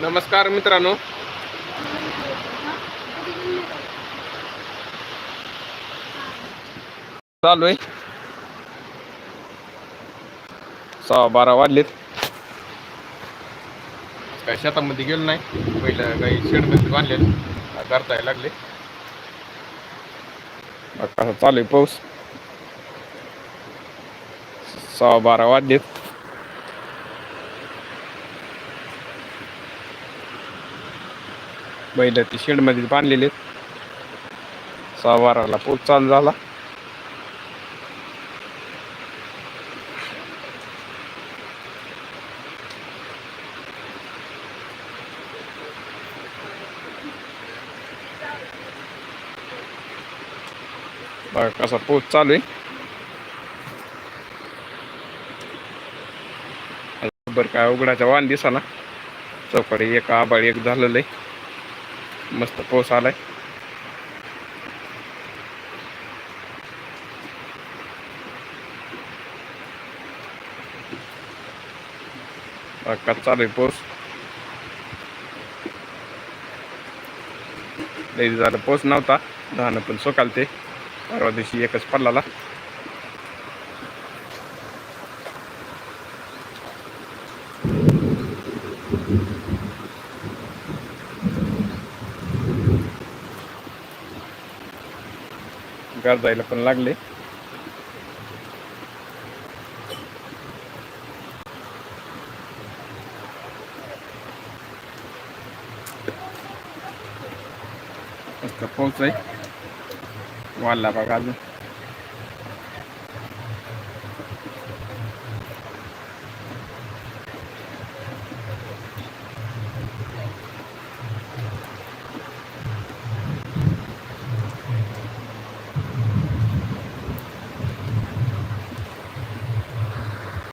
नमस्कार मित्रांनो. चालू आहे. सहा बारा वाजलेत. काय शेतामध्ये गेलो नाही. पहिलं काही शेडमध्ये बांधले करताय लागले. कसं चालू आहे पाऊस. सहा बारा वाजलेत. बैल ती शेडमध्ये बांधलेले सहा बाराला पोच चालू झाला. कसा पोच चालू आहे. बरं काय उघडाच्या वाण दिसाना चौकडे एक आबाळ एक झालेलं आहे. मस्त पाऊस आलाय. बघा चालू आहे पाऊस. लई झालं पाऊस नव्हता. धानं पण सोकालते. परवा दिवशी एकच पडलाला. गरजायला पण लागले. पोहोचाय पाऊस आहे वाढला बघा अजून.